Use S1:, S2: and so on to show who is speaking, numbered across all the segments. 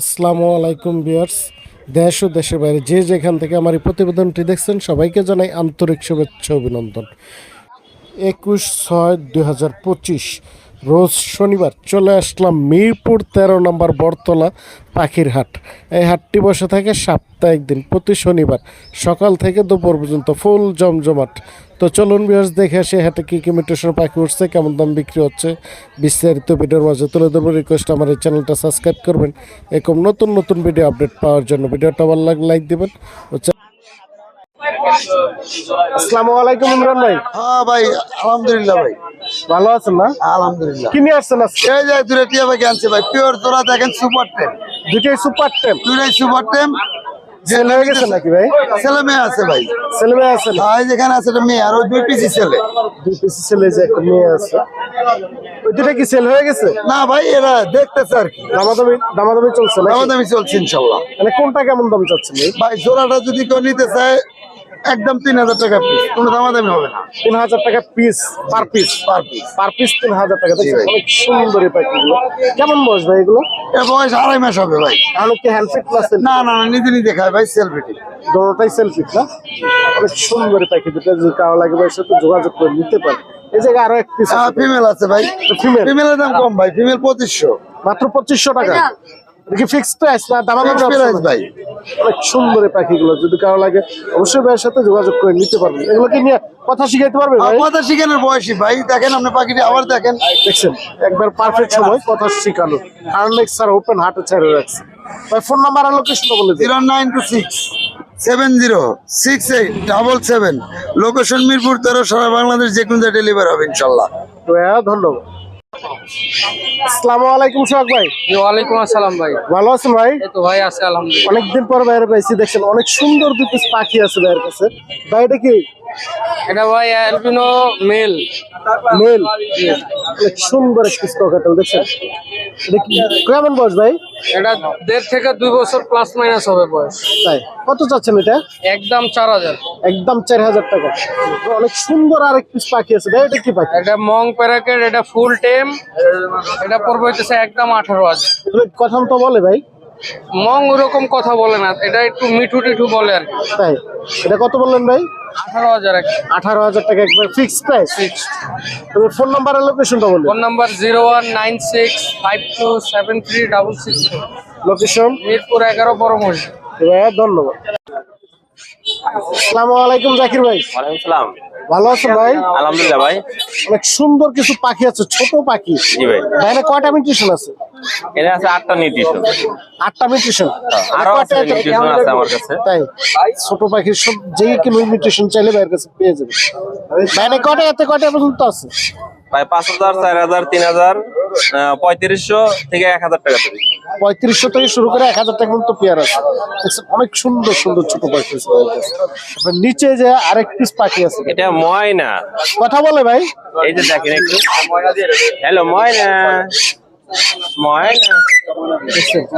S1: আসসালামু আলাইকুম বিয়ার্স দেশ ও দেশের বাইরে যে যেখান থেকে আমার এই প্রতিবেদনটি দেখছেন, সবাইকে জানাই আন্তরিক শুভেচ্ছা অভিনন্দন। একুশ ছয় দুই হাজার পঁচিশ রোজ শনিবার চলে আসলাম মিরপুর তেরো নম্বর বরতলা পাখির হাট। এই হাটটি বসে থাকে সাপ্তাহিক দিন প্রতি শনিবার সকাল থেকে দুপুর পর্যন্ত ফুল জমজমাট। তো চলুন বিয়ার্স দেখে আসি হাটে কী কী মিটেশন পাখি উঠছে কেমন দাম বিক্রি হচ্ছে। বিস্তারিত ভিডিওর মাঝে তুলে দেবো রিকোয়েস্ট আমার এই চ্যানেলটা সাবস্ক্রাইব করবেন। এরকম নতুন নতুন ভিডিও আপডেট পাওয়ার জন্য ভিডিওটা ভালো লাগলে লাইক দেবেন। আসসালামু আলাইকুম ইমরান ভাই।
S2: হ্যাঁ ভাই আলহামদুলিল্লাহ ভাই।
S1: ভালো আছেন না?
S2: আলহামদুলিল্লাহ।
S1: কি নিয়ে আসছেন আজকে?
S2: এই যে দূরে টিয়া ভাই আনছে ভাই। পিওর তোরা দেখেন সুপার টেম
S1: দুটোই সুপার টেম
S2: দুটাই সুপার টেম
S1: সেল হয়ে গেছে নাকি ভাই?
S2: ছেলে মেয়ে আছে ভাই।
S1: ছেলে মেয়ে আছে
S2: ভাই যেখানে আছে একটা মেয়ে আর ওই দুই পিসি ছেলে।
S1: দুই পিসি ছেলে যে একটা মেয়ে আছে। ওই দুটা কি সেল হয়ে গেছে?
S2: না ভাই এরা দেখতেছে আর কি।
S1: দামাদামি দামাদামি চলছে না
S2: দামাদামি চলছে ইনশাল্লাহ।
S1: মানে কোনটা কেমন দাম চাচ্ছেন ভাই?
S2: ভাই জোড়াটা যদি কেউ নিতে চায় একদম তিন হাজার টাকা পিস কোনো দামাদামি হবে না।
S1: তিন হাজার টাকা piece per piece
S2: per piece
S1: per piece তিন হাজার টাকা। অনেক সুন্দর পাখিগুলো কেমন বয়স ভাই এগুলো?
S2: এর বয়স আড়াই মাস হবে ভাই।
S1: তাহলে কি হ্যান্ডফিট প্লাস
S2: না না না, নিজে নিজে খায় ভাই সেলফিটি
S1: দোনোটাই সেলফিট না? অনেক সুন্দর পাখি দুটো যদি কারও লাগে ভাই সাথে যোগাযোগ করে নিতে পারে। এই জায়গায় আরও এক পিস
S2: ফিমেল আছে। ভাই।
S1: ফিমেল
S2: ফিমেলের দাম কম ভাই ফিমেল পঁচিশশো।
S1: মাত্র পঁচিশশো টাকা? ফিক্সড প্রাইস না দামাদামি
S2: price
S1: আছে?
S2: ভাই।
S1: অনেক সুন্দর এই পাখিগুলো যদি কারও লাগে অবশ্যই ভাইয়ের সাথে যোগাযোগ করে নিতে পারবেন। এগুলোকে নিয়ে কথা শিখাইতে পারবে ভাই?
S2: কথা শিখানোর বয়সী ভাই দেখেন আপনি পাখিটি আবার দেখেন।
S1: দেখছেন একবার পারফেক্ট সময় কথা শিখানো আর্নেক্স স্যার ওপেন হার্টে ছেড়ে রাখছে। ভাই ফোন নাম্বার আর লোকেশনটা বলে
S2: zero nine two six seven zero six eight double seven. Location Mirpur তেরো সারা বাংলাদেশ যে কোনো ডেলিভার হবে ইনশাল্লাহ।
S1: ধন্যবাদ। আসসালামু আলাইকুম সোহাগ ভাই।
S3: ওয়ালাইকুম আসসালাম ভাই।
S1: ভালো আছেন ভাই?
S3: তো ভাই আছে আলহামদুলিল্লাহ।
S1: অনেকদিন পর বাইরে পাইছি দেখছেন অনেক সুন্দর দুটো পাখি আছে ভাইয়ের কাছে। ভাই এটা কি
S3: এটা ভাই অ্যালবিনো মেল।
S1: মেল? সুন্দর এক পিস দেখছেন? এটা কি কেমন বয়স ভাই?
S3: এটা দেড় থেকে দুই বছর প্লাস মাইনাস হবে বয়স।
S1: তাই? কত চাচ্ছেন এটা?
S3: একদম চার হাজার।
S1: একদম চার হাজার টাকা। অনেক সুন্দর আরেক পিস পাখি আছে ভাই এটা কি পাখি?
S3: এটা মং প্যারাকেট এটা ফুল টেম। এটা পড়বে হইতেছে একদম আঠারো হাজার।
S1: কথা তো বলে ভাই।
S3: মং ওরকম কথা বলে না এটা একটু মিঠু টিঠু বলে আর
S1: তাই? এটা কত বললেন ভাই?
S3: আঠারো হাজার
S1: আঠারো হাজার টাকা একবার ফিক্সড প্রাইস তুমি ফোন নাম্বার আর লোকেশনটা বলুন
S3: phone number zero one nine six five two seven three double six
S1: location
S3: Mirpur এগারো বড় মসজিদ
S1: ধন্যবাদ। আসসালামু আলাইকুম জাকির ভাই।
S4: ওয়ালাইকুম সালাম।
S1: ভালো আছেন ভাই?
S4: আলহামদুলিল্লাহ ভাই।
S1: অনেক সুন্দর কিছু পাখি আছে ছোট পাখি।
S4: জি ভাই।
S1: ভাইনা কয়টা মিউটেশন আছে?
S4: এটা আছে আটটা মিউটেশন
S1: আটটা মিউটেশন
S4: আরও আছে মিউটেশন আছে আমার কাছে।
S1: তাই ছোট পাখির সব যেই কি মিউটেশন চাইলে ভাইয়ের কাছে পেয়ে যাবে। ভাইনা কয়টা এতে কয়টা পর্যন্ত আছে?
S4: ভাই পাঁচ হাজার চার হাজার তিন হাজার পঁয়ত্রিশশো থেকে এক হাজার টাকা তৈরি
S1: পঁয়ত্রিশশো থেকে শুরু করে এক হাজার টাকা পর্যন্ত পেয়ার আছে। অনেক সুন্দর সুন্দর ছোট পাখি আছে নিচে যে আরেক পিস পাখি আছে
S4: এটা ময়না।
S1: কথা বলে ভাই।
S4: এই যে দেখেন একটু। হ্যালো ময়না। ময়না।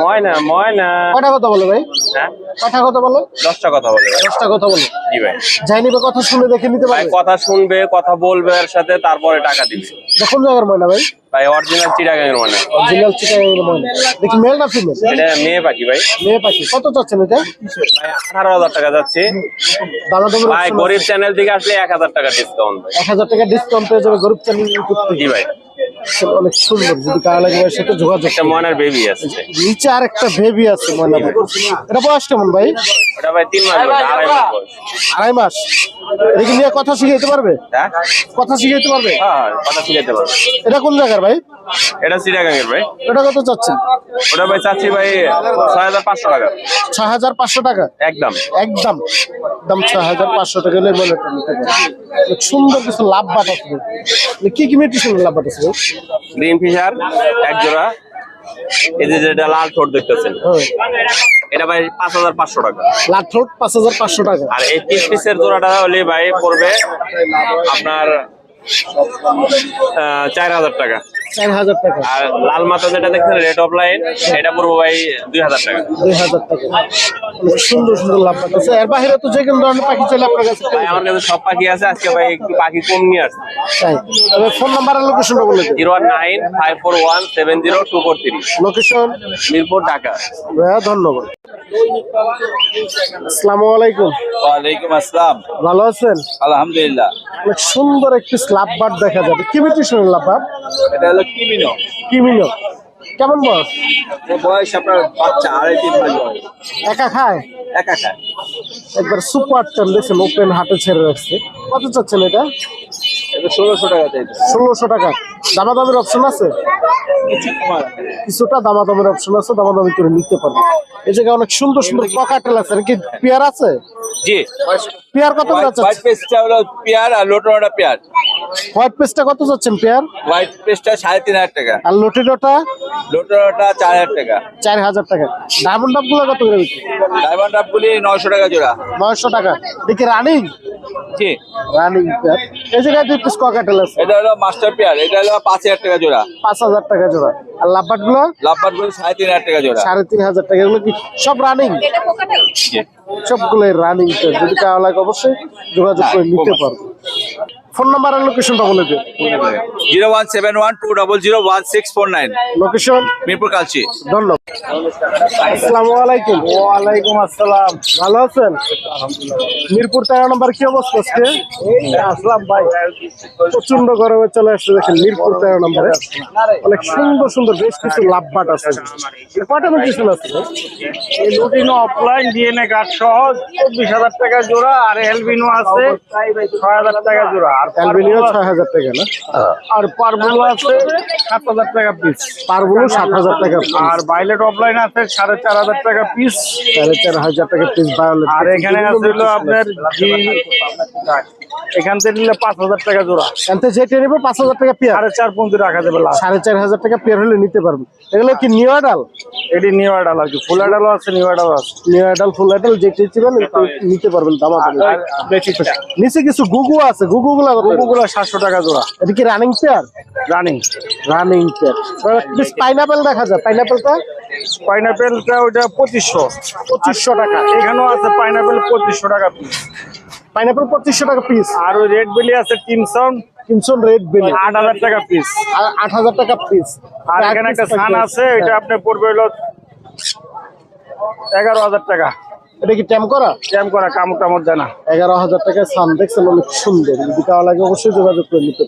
S4: ময়না ময়না।
S1: কয়টা কথা বলে ভাই?
S4: হ্যাঁ?
S1: কথা কথা বলে?
S4: দশটা কথা বলে
S1: দশটা কথা বলে।
S4: জি ভাই।
S1: যাই নিবে কথা শুনে দেখে নিতে
S4: ভাই
S1: পারবে?
S4: কথা শুনবে কথা বলবে এর সাথে তারপরে টাকা দিবে।
S1: দেখুন জায়গার ময়না ভাই?
S4: ভাই অরিজিনাল চিটাগাঙের ময়না।
S1: অরিজিনাল চিটাগাংয়ের ময়না। দেখি মেল না ফিমেল
S4: এটা মেয়ে পাখি ভাই।
S1: মেয়ে পাখি। কত চাচ্ছেন এটা?
S4: ভাই টাকা যাচ্ছে। ভাই গরিব চ্যানেল থেকে আসলে এক হাজার টাকা ডিসকাউন্ট ভাই
S1: এক হাজার টাকা ডিসকাউন্ট পেয়ে যাবে গরিব চ্যানেল
S4: জি ভাই।
S1: অনেক সুন্দর যদি কারা লাগে ভাইয়ের সাথে যোগাযোগ
S4: একটা ময়নার বেবি আছে।
S1: নিচে আর একটা বেবি আছে ময়না। এটা বয়স কেমন ভাই?
S4: ওটা ভাই তিন মাস আড়াই মাস
S1: আড়াই মাস। এদিকে নিয়ে কথা শিখাইতে পারবে?
S4: হ্যাঁ।
S1: কথা শিখাইতে পারবে?
S4: হ্যাঁ কথা শিখাইতে পারবে।
S1: এটা কোন জায়গার ভাই?
S4: এটা চিটাগাঙের ভাই।
S1: এটা কত চাচ্ছেন?
S4: ওটা ভাই চাচ্ছি ভাই ছয় হাজার পাঁচশো টাকা।
S1: ছয় হাজার পাঁচশো টাকা?
S4: একদম।
S1: একদম। একদম ছয় হাজার পাঁচশো টাকা হলে নিতে সুন্দর কিছু লাভ বাট আছে ভাই। মানে কি কি মেডিসিন লাভ বাট আছে ভাই?
S4: গ্রিন ফিশার এক জোড়া। এই যে যেটা লাল ঠোঁট দেখতেছেন।
S1: হ্যাঁ।
S4: এটা ভাই পাঁচ হাজার পাঁচশো টাকা।
S1: লাভ থ্রোট পাঁচ হাজার পাঁচশো টাকা।
S4: আর এই তিন পিসের জোড়াটা হলে ভাই পড়বে আপনার চার হাজার টাকা।
S1: টাকা।
S4: আর লাল মাথা যেটা দেখছেন রেড অফ লাইন পড়ব ভাই দুই হাজার টাকা।
S1: দুই হাজার টাকা। সুন্দর সুন্দর লাভ পাচ্ছে এর বাইরে তো যে কোনো ধরনের পাখি চলে আপনার কাছে
S4: ভাই আমার কাছে সব পাখি আছে। আজকে ভাই একটু পাখি কম নিয়ে আসছে।
S1: তাই। তবে ফোন নাম্বার আর লোকেশনটা বলে দিন।
S4: Zero one nine five four one seven zero two four three.
S1: Location
S4: Mirpur Dhaka.
S1: ভাইয়া ধন্যবাদ। আসসালামু আলাইকুম।
S5: ওয়ালাইকুম আসসালাম।
S1: ভালো আছেন?
S5: আলহামদুলিল্লাহ।
S1: অনেক সুন্দর একটি স্লাব বার্ড দেখা যাবে। কি মিউটেশনের লাভ
S5: এটা হলো কিমিনো।
S1: কি মিলো কেমন বয়স?
S5: বয়স আপনার বাচ্চা আড়াই তিন মাস বয়স।
S1: একা খায়?
S5: একা খায়।
S1: একবার সুপার টান দেখছেন ওপেন হাটে ছেড়ে রাখছে। কত চাচ্ছেন এটা?
S5: এটা ষোলোশো টাকা
S1: ষোলোশো টাকা। দামাদামের অপশন আছে? কিছুটা দামাদামের অপশন আছে দামাদামি করে নিতে পারবে। এই জায়গায় অনেক সুন্দর সুন্দর পকাটেল আছে। নাকি পেয়ার আছে?
S5: জি।
S1: পেয়ার কত
S5: হোয়াইট পেস্টটা হলো পেয়ার আর লোটোটা পেয়ার।
S1: হোয়াইট পেস্টটা কত চাচ্ছেন পেয়ার?
S5: হোয়াইট পেস্টটা সাড়ে তিন হাজার টাকা।
S1: আর লোটিডোটা
S5: লোটোটা চার হাজার টাকা।
S1: চার হাজার টাকা। ডায়মন্ড ডাবগুলো কত করে বিক্রি?
S5: ডায়মন্ড আপগুলি নয়শো টাকা জোড়া।
S1: নয়শো টাকা। দেখি রানিং
S5: জি।
S1: রানিং পেয়ার এই জায়গায় দুই পিস ককাটেল আছে।
S5: এটা হলো মাস্টার পেয়ার এটা হলো পাঁচ হাজার টাকা জোড়া।
S1: পাঁচ হাজার টাকা জোড়া। আর লাভবাটগুলো গুলো
S5: সাড়ে তিন হাজার টাকা জোড়া।
S1: সাড়ে তিন হাজার টাকা। এগুলো কি সব রানিং সবগুলো রানিং যদি লাগে অবশ্যই যোগাযোগ করে নিতে পারবে। ফোন নাম্বার আর লোকেশনটা বলে দিন
S5: zero one seven one two double zero one six four nine.
S1: Location
S5: Mirpur Kalshi.
S1: ধন্যবাদ। আসসালামু আলাইকুম ওয়ালাইকুম আসসালাম। ভালো আছেন? মিরপুর তেরো নম্বর কি অবস্থা আজকে? আসলাম ভাই। প্রচণ্ড গরমে চলে আসছে দেখেন মিরপুর তেরো নম্বরে। অনেক সুন্দর সুন্দর বেশ কিছু লাভবাট আছে। কটা মেডিসিন আছে
S6: এই লুটিনো অফলাইন ডিএনএ কার্ড সহ চব্বিশ হাজার টাকা জোড়া আর এলবিনো আছে ছয় হাজার টাকা জোড়া। আর
S1: অ্যালবিনিও ছয় হাজার টাকা না?
S6: আর পারবুলো আছে সাত হাজার টাকা পিস
S1: পারগুলো সাত হাজার টাকা
S6: আর অফলাইন আছে সাড়ে চার হাজার টাকা পিস
S1: সাড়ে চার হাজার টাকা পিস
S6: আর এখানে আছে হলো আপনার এখান থেকে নিলে পাঁচ হাজার টাকা জোড়া।
S1: এনতে যেটা নেবে পাঁচ হাজার টাকা পেয়ার
S6: সাড়ে চার পর্যন্ত রাখা যাবে
S1: সাড়ে চার হাজার টাকা পেয়ার হলে নিতে পারবেন এগুলো কি নিউ আডাল
S6: এটি নিউ আডাল আর কি। ফুল আডালও আছে নিউ আডালও আছে।
S1: নিউ আডাল ফুল আডাল যেটা ইচ্ছেবেন নিতে পারবেন দাম নিচে কিছু গুগু আছে। গুগু গুলা কত
S6: সাতশো টাকা জোড়া।
S1: এটা কি running pair
S6: running
S1: running pair pineapple দেখা যায় পাইনাপেলটা
S6: পাইনাপেলটা ওইটা পঁচিশশো।
S1: পঁচিশশো টাকা।
S6: এখানেও আছে পাইনাপেল পঁচিশশো টাকা পিস
S1: পাইনাপেল পঁচিশশো টাকা পিস
S6: আর ওই রেড বেলি আছে তিনশো
S1: তিনশো রেড বেলি
S6: আট হাজার টাকা পিস
S1: আট হাজার টাকা পিস
S6: আর এখানে একটা সান আছে এটা আপনি পড়বে হলো এগারো হাজার টাকা।
S1: এটা কি ট্যাম করা?
S6: ক্যাম করা কামড় টামড় দেয় না।
S1: এগারো হাজার টাকা সান দেখছেন অনেক সুন্দর। যদি কারও লাগে অবশ্যই যোগাযোগ করে নিতে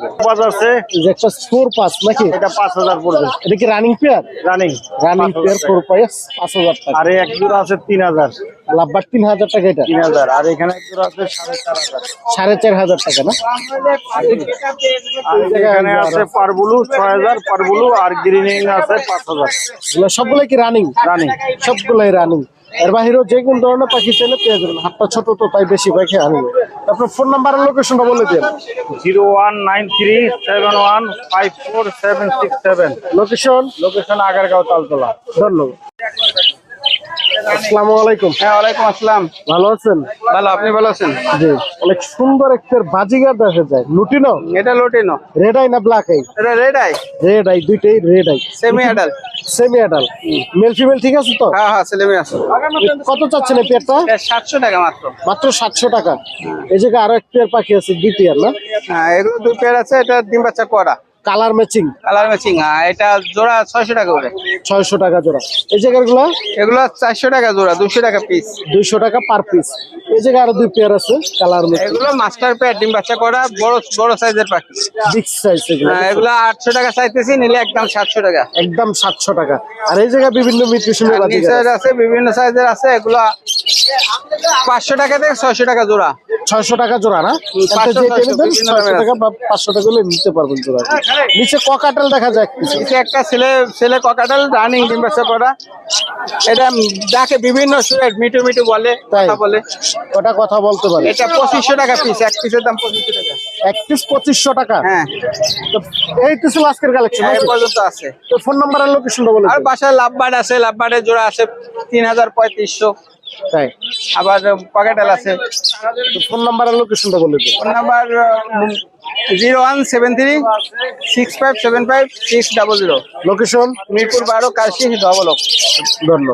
S6: আছে।
S1: যে একটা ফোর পাস নাকি?
S6: এটা পাঁচ হাজার পড়বে।
S1: এটা কি running pair
S6: running
S1: running pair four pass পাঁচ হাজার টাকা।
S6: আর এক জোড়া আছে তিন হাজার।
S1: লাভবার তিন হাজার টাকা এটা?
S6: তিন হাজার। আর এখানে এক জোড়া আছে সাড়ে চার হাজার।
S1: সাড়ে চার হাজার টাকা না?
S6: আর এখানে আছে পারবুলু ছয় হাজার পারবুলু আর গ্রিনিং আছে পাঁচ হাজার।
S1: সবগুলো কি রানিং
S6: রানিং
S1: সবগুলাই রানিং এর বাহিরেও যে কোন ধরনের পাখি চাইলে পেয়ে যাবেন। হাতটা ছোট তো তাই বেশি পাখি আনবে আপনার ফোন নাম্বার আর লোকেশনটা বলে দিন।
S6: Zero one nine three seven one five four seven six seven.
S1: Location?
S6: Location Agargaon Taltola.
S1: ধন্যবাদ। আসসালামু আলাইকুম।
S3: হ্যাঁ ওয়ালাইকুম আসসালাম।
S1: ভালো আছেন?
S3: ভালো আপনি ভালো আছেন?
S1: জি। অনেক সুন্দর একটা বাজিগার দেখা যায়। লুটিনো?
S3: এটা লোটেনো।
S1: রেড আই না ব্ল্যাক আই
S3: এটা রেড আই
S1: রেড আই দুইটাই red eye
S3: semi adult
S1: semi adult male female ঠিক আছে তো?
S3: হ্যাঁ হ্যাঁ ছেলে মেয়ে আছে।
S1: কত চাচ্ছেন এই পেয়ারটা
S3: এটা সাতশো টাকা মাত্র।
S1: মাত্র সাতশো টাকা। এই জায়গায় আরও এক পেয়ার পাখি আছে দুই পেয়ার না?
S3: হ্যাঁ এগুলো দুই পেয়ার আছে এটা ডিম বাচ্চা করা।
S1: Colour matching?
S3: কালার ম্যাচিং হ্যাঁ এটা জোড়া ছয়শো টাকা করে।
S1: ছয়শো টাকা জোড়া। এই জায়গারগুলো
S3: এগুলো চারশো টাকা জোড়া দুশো টাকা পিস
S1: দুইশো টাকা পার পিস এই জায়গায় আরও দুই পেয়ার আছে কালার ম্যাচিং।
S3: এগুলো মাস্টার পেয়ার ডিম বাচ্চা করা বড় বড় সাইজের পাখি
S1: বিগ সাইজ এগুলো
S3: এগুলো আটশো টাকা চাইতেছি নিলে একদম সাতশো টাকা।
S1: একদম সাতশো টাকা। আর এই জায়গায় বিভিন্ন মিউট্রিশনের
S3: আর আছে। বিভিন্ন সাইজের আছে এগুলো পাঁচশো টাকা থেকে ছয়শো টাকা জোড়া।
S1: ছয়শো টাকা জোড়া না?
S3: পাঁচশো,
S1: টাকা বা পাঁচশো টাকা নিতে পারবেন জোড়া নিচে ককাটেল দেখা যায়
S3: নিচে একটা ছেলে ছেলে ককাটাল রানিং ডিম বাচ্চা করা। এটা ডাকে বিভিন্ন সুরেট মিটু মিটু বলে? কথা বলে।
S1: ওটা কথা বলতে পারে।
S3: এটা পঁচিশশো টাকা পিস এক পিসের দাম পঁচিশশো টাকা।
S1: এক পিস পঁচিশশো টাকা?
S3: হ্যাঁ।
S1: তো এই তো ছিল আজকের কালেকশন
S3: এই পর্যন্ত আছে।
S1: তো ফোন নাম্বার আর লোকেশনটা বলে
S3: আর। বাসায় লাভবার্ড আছে লাভবার্ডের জোড়া আছে তিন হাজার পঁয়ত্রিশশো।
S1: তাই।
S3: আবার পকেটাল আছে।
S1: ফোন নাম্বার আর লোকেশনটা বলে দিন
S3: phone number zero one seven three six five seven five six double zero.
S1: Location
S3: Mirpur বারো কাশি ডবল
S1: ধন্যবাদ।